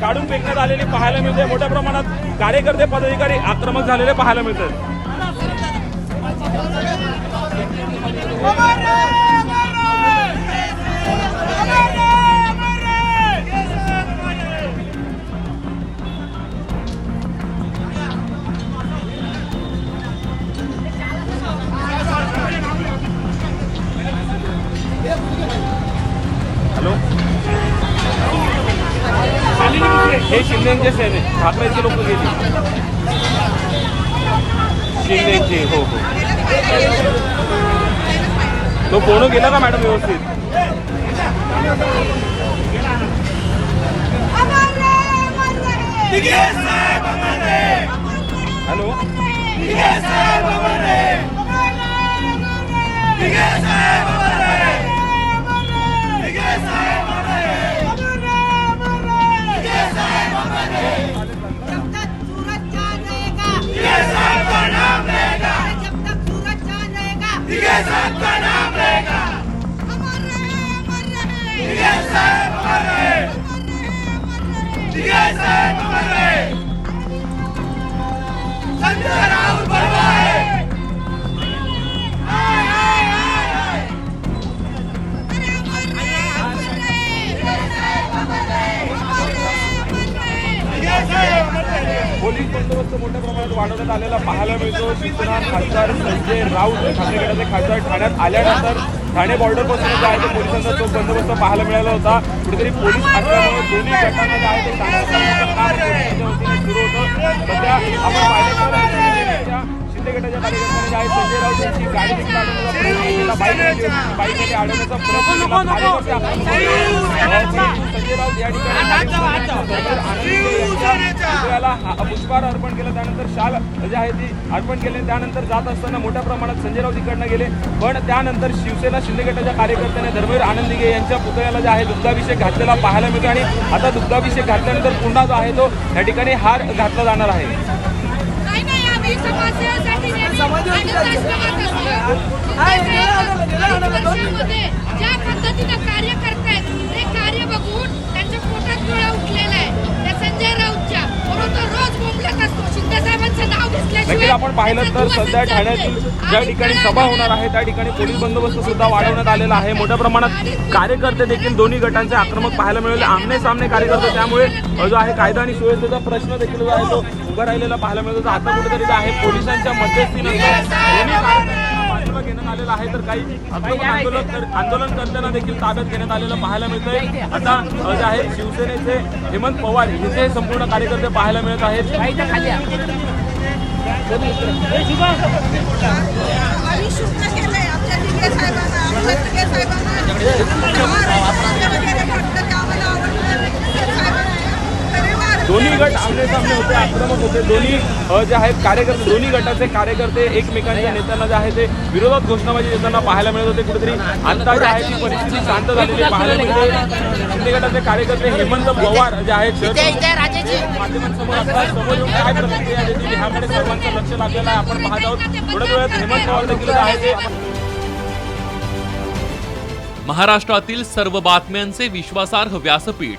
काढून फेकण्यात आलेली पाहायला मिळते. मोठ्या प्रमाणात कार्यकर्ते पदाधिकारी आक्रमक झालेले पाहायला मिळतात. हे शिंदेचे सेने ठाकरेचे लोक गेली. शिंदेचे हो हो. तो फोन गेला का मॅडम व्यवस्थित? हॅलो. Yes, sir. पोलीस बंदोबस्त मोठ्या प्रमाणात वाढवण्यात आलेला पाहायला मिळतो. शिवसेना खासदार संजय राऊत ठाणे गटाचे खासदार ठाण्यात आल्यानंतर ठाणे बॉर्डरपासून जे आहे ते पोलिसांचा तो बंदोबस्त पाहायला मिळाला होता. कुठेतरी पोलीस असल्यामुळे दोन्ही गटांना जे आहे ते सुरू होतं. सध्या आपण पाहिलं शिंदे गटाच्या कार्यकर्त्यांनी जे आहे संजय राऊत यांची गाडी देखील अडवण्याचा प्रयत्न केला. बाईक बाईकमध्ये अडवण्याचा प्रयत्न केला कार्यकर्ते आक्रमक झाले. संजय राऊत या ठिकाणी सरदार आनंद हा- पुष्पहार अर्पण केलं त्यानंतर शाल जे आहे ती अर्पण केले त्यानंतर जात असताना मोठ्या प्रमाणात संजय राऊत इकडनं गेले पण त्यानंतर शिवसेना शिंदे गटाच्या कार्यकर्त्याने धर्मवीर आनंदिगे यांच्या पुतळ्याला जे आहे दुग्धाभिषेक घातलेला पाहायला मिळतो आणि आता दुग्धाभिषेक घातल्यानंतर पुन्हा जो आहे तो या ठिकाणी हार घातला जाणार आहे आम्ही नक्कीच आपण पाहिलं तर सध्या ठाण्यातील. ज्या ठिकाणी सभा म्हणजे होणार आहे त्या ठिकाणी पोलीस बंदोबस्त सुद्धा वाढवण्यात आलेला आहे. मोठ्या प्रमाणात कार्यकर्ते देखील दोन्ही गटांचे आक्रमक पाहायला मिळाले. आमने सामने कार्यकर्ते त्यामुळे जो आहे कायदा आणि सुव्यवस्थेचा प्रश्न देखील जो आहे तो उभा राहिलेला पाहायला मिळतो. आता कुठेतरी जो आहे पोलिसांच्या मध्यस्थीनंतर घेण्यात आलेलं आहे. तर काही आंदोलन आंदोलन करताना देखील ताब्यात घेण्यात आलेलं पाहायला मिळतंय. आता जे आहे शिवसेनेचे हेमंत पवार यांचे संपूर्ण कार्यकर्ते पाहायला मिळत आहेत. आम्ही शुद्ध केलंय. आमच्या दिगे साहेबांना आमच्या दिगे साहेबांना वगैरे घडलं ते आम्हाला आवडलं दिघे साहेबांना तरी वार- दोन्ही गट आमने सामने होते आक्रमक होते. दोन्ही जे आहेत कार्यकर्ते दोन्ही गटाचे कार्यकर्ते एकमेकांच्या नेत्यांना जे आहे ते विरोधात घोषणाबाजी देताना पाहायला मिळत होते. कुठेतरी आता जे आहे ती परिस्थिती शांत झालेली पाहायला मिळते. शिंदे गटाचे कार्यकर्ते हेमंत पवार जे आहेत माध्यमांसमोर आता समोर येऊन काय प्रतिक्रिया देतील ह्याकडे सर्वांचं लक्ष लागलेलं आहे. आपण पाहत आहोत. थोड्याच वेळात हेमंत पवार देखील जे आहे ते महाराष्ट्रातील सर्व बातम्यांचे विश्वासार्ह व्यासपीठ.